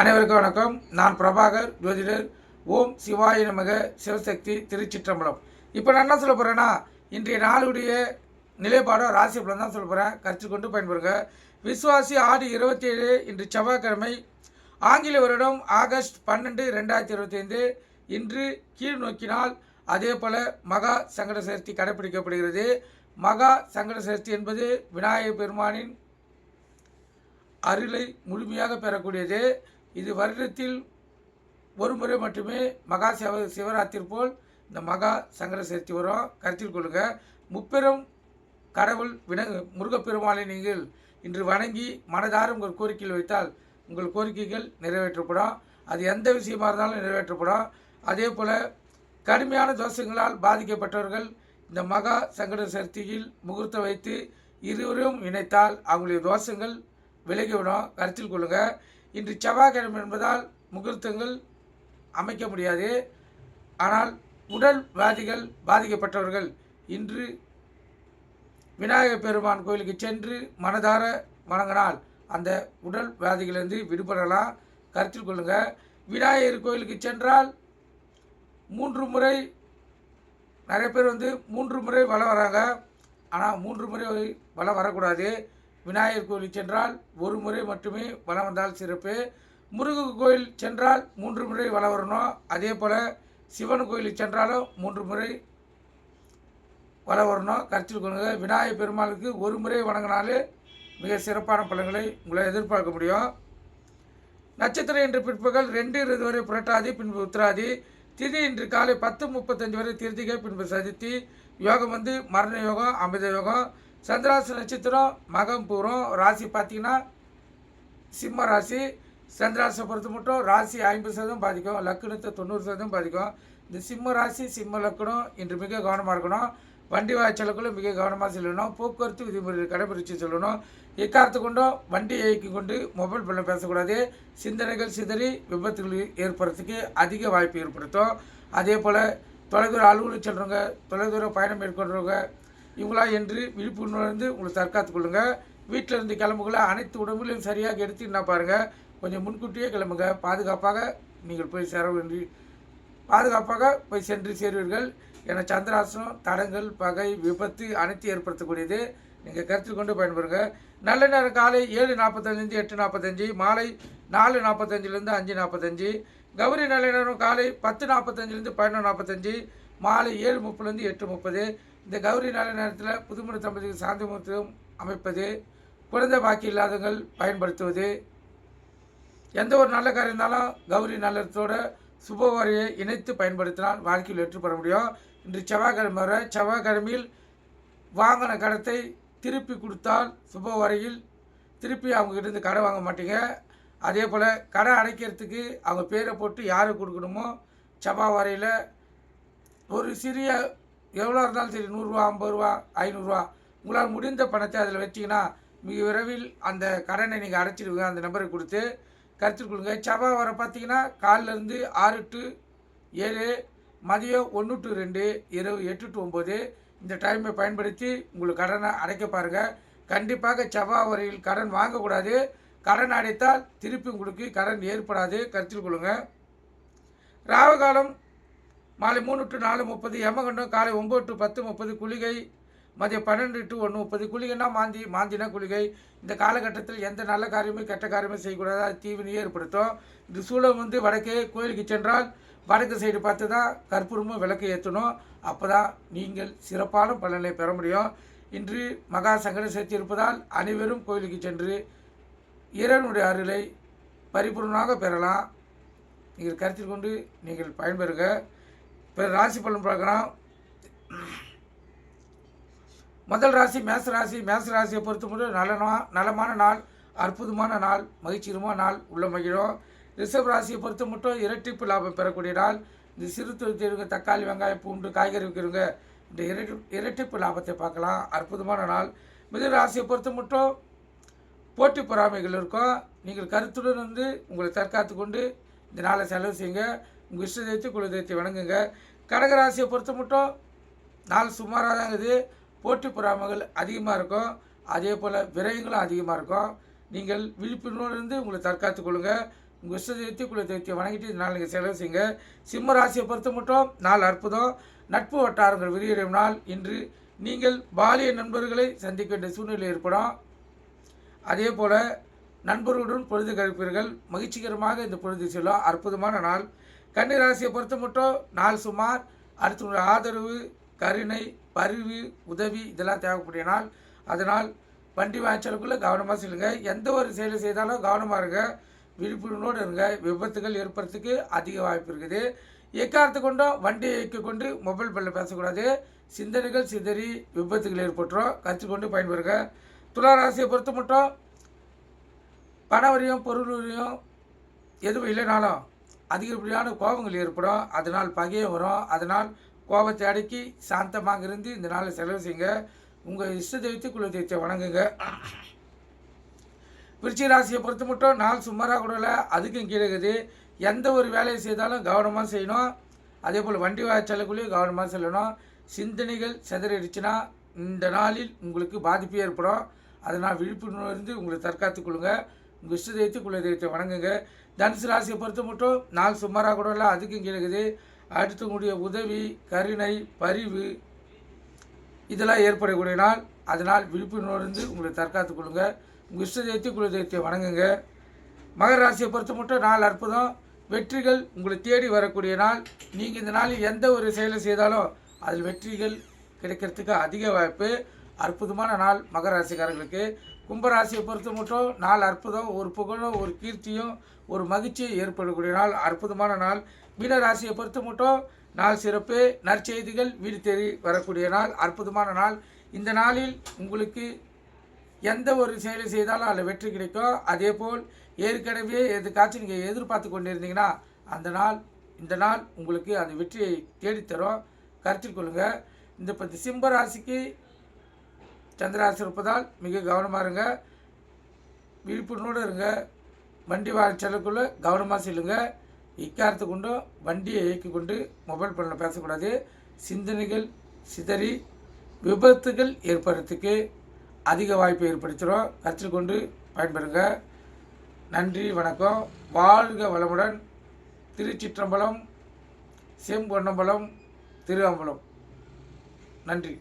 அனைவருக்கும் வணக்கம். நான் பிரபாகர் ஜோதிடர். ஓம் சிவாய நமக சிவசக்தி திருச்சிற்றம்பலம். இப்போ நான் என்ன சொல்ல போகிறேன்னா இன்றைய நாளுடைய நிலைப்பாடோ ராசி பலன் தான் சொல்ல போகிறேன் கருத்து கொண்டு பயன்படுங்க விஸ்வாசி ஆடி இருபத்தி ஏழு இன்று செவ்வாய்க்கிழமை ஆங்கில வருடம் ஆகஸ்ட் பன்னெண்டு ரெண்டாயிரத்தி இருபத்தைந்து. இன்று கீழ் நோக்கினால் அதே போல் மகா சங்கட சதுர்த்தி கடைபிடிக்கப்படுகிறது மகா சங்கட சதுர்த்தி என்பது விநாயகர் பெருமானின் அருளை முழுமையாக பெறக்கூடியது. இது வருடத்தில் ஒரு முறை மட்டுமே மகா சிவ சிவராத்திரி போல் இந்த மகா சங்கர சேர்த்தி வரும். கருத்தில் கொள்ளுங்க. முப்பெரும் கடவுள் வின முருகப்பெருமானை நீங்கள் இன்று வணங்கி மனதார உங்கள் கோரிக்கையில் வைத்தால் உங்கள் கோரிக்கைகள் நிறைவேற்றப்படும். அது எந்த விஷயமா இருந்தாலும் நிறைவேற்றப்படும். அதே போல் கடுமையான தோஷங்களால் பாதிக்கப்பட்டவர்கள் இந்த மகா சங்கட சக்தியில் முகூர்த்தம் வைத்து இருவரும் இணைத்தால் அவங்களுடைய தோஷங்கள் விலகிவிடும் கருத்தில் கொள்ளுங்கள் இன்று செவ்வாய்க்கிழமை என்பதால் முகூர்த்தங்கள் அமைக்க முடியாது. ஆனால் உடல் வியாதிகள் பாதிக்கப்பட்டவர்கள் இன்று விநாயகர் பெருமான் கோயிலுக்கு சென்று மனதார வணங்கினால் அந்த உடல் வியாதிகளிலிருந்து விடுபடலாம். கருத்தில் கொள்ளுங்கள் விநாயகர் கோயிலுக்கு சென்றால் மூன்று முறை நிறைய பேர் வந்து மூன்று முறை வலம் வராங்க. ஆனால் மூன்று முறை வலம் வரக்கூடாது. விநாயகர் கோயில் சென்றால் ஒரு முறை மட்டுமே வலம் வந்தால் சிறப்பு. முருகன் கோயில் சென்றால் மூன்று முறை வலம் வரணும். அதே போல் சிவன் கோயிலுக்கு சென்றாலும் மூன்று முறை வலம் வரணும். கருத்தில் கொள்ளுங்க. விநாயகர் பெருமாளுக்கு ஒரு முறை வணங்கினாலே மிக சிறப்பான பலன்களை உங்களை எதிர்பார்க்க முடியும். நட்சத்திரம் இன்று பிற்பகல் ரெண்டு இருபது வரை புரட்டாதி பின்பு உத்திராதி. திதி இன்று காலை பத்து முப்பத்தஞ்சு வரை திருத்திகை பின்பு சதுர்த்தி. யோகம் வந்து மரண யோகம் அமிர்த யோகம். சந்திராசு நட்சத்திரம் மகம் பூரம் ராசி பார்த்தீங்கன்னா சிம்ம ராசி. சந்திராசை பொறுத்த மட்டும் ராசி ஐம்பது சதவீதம் பாதிக்கும் லக்குனத்தை தொண்ணூறு சதவீதம் பாதிக்கும். இந்த சிம்ம ராசி சிம்ம லக்குனம் இன்று மிக கவனமாக இருக்கணும். வண்டி வாய்ச்சலுக்குள்ள மிக கவனமாக செல்லணும். போக்குவரத்து விதிமுறைகளை கடைபிடிச்சு சொல்லணும். எக்காரத்து கொண்டும் வண்டி இயக்கி கொண்டு மொபைல் பண்ண பேசக்கூடாது. சிந்தனைகள் சிதறி விபத்துகள் ஏற்படுறதுக்கு அதிக வாய்ப்பு ஏற்படுத்தும். அதே போல் தொலைதூர அலுவலகம் செல்கிறவங்க தொலைதூர பயணம் மேற்கொள்றவங்க இவங்களா என்று விழிப்புணர்ந்து உங்களை தற்காத்துக் கொள்ளுங்க. வீட்டில் இருந்து கிளம்புகளை அனைத்து உடம்புகளையும் சரியாக எடுத்து என்ன பாருங்கள் கொஞ்சம் முன்கூட்டியே கிளம்புங்க. பாதுகாப்பாக நீங்கள் போய் சேர வேண்டி பாதுகாப்பாக போய் சென்று சேருவீர்கள். என சந்திராசனம் தடங்கள் பகை விபத்து அனைத்து ஏற்படுத்தக்கூடியது. நீங்கள் கருத்தில் கொண்டு பயன்படுங்க நல்ல நேரம் காலை ஏழு நாற்பத்தஞ்சிலேருந்து எட்டு நாற்பத்தஞ்சு மாலை நாலு நாற்பத்தஞ்சிலேருந்து அஞ்சு நாற்பத்தஞ்சு கௌரி நல்ல நேரம் காலை பத்து நாற்பத்தஞ்சிலேருந்து பதினொன்று நாற்பத்தஞ்சு மாலை ஏழு முப்பதுலேருந்து எட்டு முப்பது இந்த கௌரி நல்ல நேரத்தில் புதுமண தம்பதிக்கு சாந்தி முகூர்த்தம் அமைப்பது குழந்தை பாக்கி இல்லாதவங்கள் பயன்படுத்துவது. எந்த ஒரு நல்ல காரியம் இருந்தாலும் கௌரி நல்லத்தோட சுபவாரியை இணைத்து பயன்படுத்தினால் வாழ்க்கையில் வெற்றி பெற முடியும். இன்று செவ்வாய்க்கிழமை வர செவ்வாய்க்கிழமையில் வாங்கின கடத்தை திருப்பி கொடுத்தால் சுபவாரியில் திருப்பி அவங்ககிட்ட இருந்து கடை வாங்க மாட்டீங்க. அதே போல் கடை அடைக்கிறதுக்கு அவங்க பேரை போட்டு யாரை கொடுக்கணுமோ செவ்வாய் வரையில் ஒரு சிறிய எவ்வளோ இருந்தாலும் சரி நூறுரூவா ஐம்பது ரூபா ஐநூறுரூவா. உங்களால் முடிந்த பணத்தை அதில் வச்சிங்கன்னா மிக விரைவில் அந்த கடனை நீங்கள் அடைச்சிடுவீங்க அந்த நம்பருக்கு கொடுத்து. கருத்தில் கொள்ளுங்க. செவ்வாய் வர பார்த்தீங்கன்னா காலிலேருந்து ஆறு டு ஏழு மதியம் ஒன்று டு ரெண்டு இரவு எட்டு டு ஒம்பது. இந்த டைமை பயன்படுத்தி உங்களுக்கு கடனை அடைக்க பாருங்கள் கண்டிப்பாக செவ்வாய் வரையில் கடன் வாங்கக்கூடாது. கடன் அடைத்தால் திருப்பி உங்களுக்கு கடன் ஏற்படாது. கருத்தில் கொள்ளுங்கள் ராவகாலம் மாலை மூணு டு நாலு முப்பது யமகண்டம் காலை ஒம்பது டு பத்து முப்பது குளிகை மதியம் பன்னெண்டு டு ஒன்று முப்பது. குளிகைன்னா மாந்தி மாந்தினா குளிகை. இந்த காலகட்டத்தில் எந்த நல்ல காரியமும் கெட்ட காரியமும் செய்யக்கூடாது. அது தீவினையே ஏற்படுத்தும். இந்த சூழல் வந்து வடக்கே கோயிலுக்கு சென்றால் வடக்கு சைடு பார்த்து தான் கற்பூரமும் விளக்கு ஏற்றணும். அப்போ தான் நீங்கள் சிறப்பான பலனை பெற முடியும். இன்று மகா சங்கட சேர்த்தி இருப்பதால் அனைவரும் கோயிலுக்கு சென்று இறைவனுடைய அருளை பரிபூர்ணமாக பெறலாம். நீங்கள் கருத்தில் கொண்டு நீங்கள் பயன்பெறுங்க. இப்போ ராசி பலன் பார்க்கலாம் முதல் ராசி மேச ராசி. மேச ராசியை பொறுத்த மட்டும் நலனா நலமான நாள் அற்புதமான நாள் மகிழ்ச்சிகரமான நாள் உள்ள மகிழும் ரிசர்வ் ராசியை பொறுத்த மட்டும் இரட்டிப்பு லாபம் பெறக்கூடிய நாள். இந்த சிறு தொழில் தக்காளி வெங்காயம் பூண்டு காய்கறி விற்கிறவங்க இந்த இரட்டி இரட்டிப்பு லாபத்தை பார்க்கலாம். அற்புதமான நாள். மிக ராசியை பொறுத்த மட்டும் போட்டி பொறாமைகள் இருக்கும். நீங்கள் கருத்துடன் வந்து உங்களை தற்காத்து கொண்டு இந்த நாளை செலவு செய்யுங்க. உங்கள் இஷ்ட தெய்வத்தை குல தெய்வத்தை வணங்குங்க. கடகராசியை பொறுத்த மட்டும் நாள் சுமாராக தான் இருக்குது. போட்டி பொறாமைகள் அதிகமாக இருக்கும். அதே போல் விரயங்களும் அதிகமாக இருக்கும். நீங்கள் விழிப்புணர்வு இருந்து உங்களை தற்காத்துக் கொள்ளுங்கள் உங்கள் இஷ்ட தெய்வத்தை குல தெய்வத்தை வணங்கிட்டு இதனால் நீங்கள் செலவு செய்யுங்க. சிம்ம ராசியை பொறுத்த மட்டும் நாள் அற்புதம். நட்பு வட்டாரங்கள் விரிவடையும் நாள் இன்று. நீங்கள் பாலிய நண்பர்களை சந்திக்க வேண்டிய சூழ்நிலை ஏற்படும். அதே போல் நண்பர்களுடன் பொழுது கழிப்பீர்கள். மகிழ்ச்சிகரமாக இந்த பொழுது செல்லும். அற்புதமான நாள். கன்னிராசியை பொறுத்த மட்டும் நாள் சுமார் அடுத்தவங்களுடைய ஆதரவு கருணை பரிவு உதவி இதெல்லாம் தேவைக்கூடிய நாள் அதனால் வண்டி வாய்ச்சலுக்குள்ளே கவனமாக செல்லுங்க. எந்த ஒரு செயலை செய்தாலும் கவனமாக இருங்க. விழிப்புணர்வோடு இருங்க. விபத்துகள் ஏற்படுறதுக்கு அதிக வாய்ப்பு இருக்குது. எக்காரத்தை கொண்டும் வண்டியை இயக்கி கொண்டு மொபைல் பல்ல பேசக்கூடாது. சிந்தனைகள் சிதறி விபத்துகள் ஏற்பட்டுரும். கற்றுக்கொண்டு பயன்பெறுங்க. துளாராசியை பொறுத்த மட்டும் பண வரியும் பொருள் எதுவும் இல்லைனாலும் அதிகப்படியான கோபங்கள் ஏற்படும். அதனால் பகையை வரும். அதனால் கோபத்தை அடக்கி சாந்தமாக இருந்து இந்த நாளை செலவு செய்யுங்க. உங்கள் இஷ்ட தெய்வத்தை குல தெய்வத்தை வணங்குங்க. விருச்சி ராசியை பொறுத்த மட்டும் நாள் சுமாராக கூடலை அதுக்கும் கீழே இருக்குது. எந்த ஒரு வேலையை செய்தாலும் கவனமாக செய்யணும். அதே போல் வண்டி வாய்ச்சலுக்குள்ளேயும் கவனமாக செல்லணும். சிந்தனைகள் செதறிடுச்சுன்னா இந்த நாளில் உங்களுக்கு பாதிப்பு ஏற்படும். அதனால் விழிப்புணர்வு இருந்து உங்களை தற்காத்துக் கொள்ளுங்க. உங்கள் இஷ்ட தெய்வத்தை குல தெய்வத்தை வணங்குங்க. தனுசு ராசியை பொறுத்த மட்டும் நாள் சுமாராக கூட இல்லை அதுக்கும் கிடைக்குது அடுத்தவங்களுடைய உதவி கருணை பரிவு இதெல்லாம் ஏற்படக்கூடிய நாள். அதனால் விழிப்புணர்வு உங்களை தற்காத்து கொள்ளுங்க. உங்கள் இஷ்ட தெய்வத்தை குல தெய்வத்தை வணங்குங்க. மகர ராசியை பொறுத்த மட்டும் நாள் அற்புதம். வெற்றிகள் உங்களை தேடி வரக்கூடிய நாள். நீங்கள் இந்த நாளில் எந்த ஒரு செயலை செய்தாலும் அதில் வெற்றிகள் கிடைக்கிறதுக்கு அதிக வாய்ப்பு. அற்புதமான நாள் மகர ராசிக்காரர்களுக்கு. கும்பராசியை பொறுத்த மட்டும் நாள் அற்புதம் ஒரு புகழும் ஒரு கீர்த்தியும் ஒரு மகிழ்ச்சியும் ஏற்படக்கூடிய நாள் அற்புதமான நாள். மீன ராசியை பொறுத்த மட்டும் நாள் சிறப்பு நற்செய்திகள் வீடு தேடி வரக்கூடிய நாள் அற்புதமான நாள். இந்த நாளில் உங்களுக்கு எந்த ஒரு செயலை செய்தாலும் அதில் வெற்றி கிடைக்கும். அதே போல் ஏற்கனவே எதுக்காச்சும் நீங்கள் எதிர்பார்த்து கொண்டிருந்தீங்கன்னா அந்த நாள் இந்த நாள் உங்களுக்கு அந்த வெற்றியை தேடித்தரும். கருத்தில் கொள்ளுங்கள் இந்த பத்து சிம்ப ராசிக்கு சந்திராசி இருப்பதால் மிக கவனமாக இருங்க. விழிப்புணோடு இருங்க. வண்டி வாய்ச்சலுக்குள்ளே கவனமாக செல்லுங்க. இக்காரத்து கொண்டும் வண்டியை இயக்கி கொண்டு மொபைல் ஃபோனில் பேசக்கூடாது. சிந்தனைகள் சிதறி விபத்துகள் ஏற்படுறதுக்கு அதிக வாய்ப்பை ஏற்படுத்துகிறோம் கருத்தில் கொண்டு பயன்பெறுங்க. நன்றி வணக்கம். வாழ்க வளமுடன். திருச்சிற்றம்பலம் செம்பொன்னம்பலம் திருவம்பலம். நன்றி.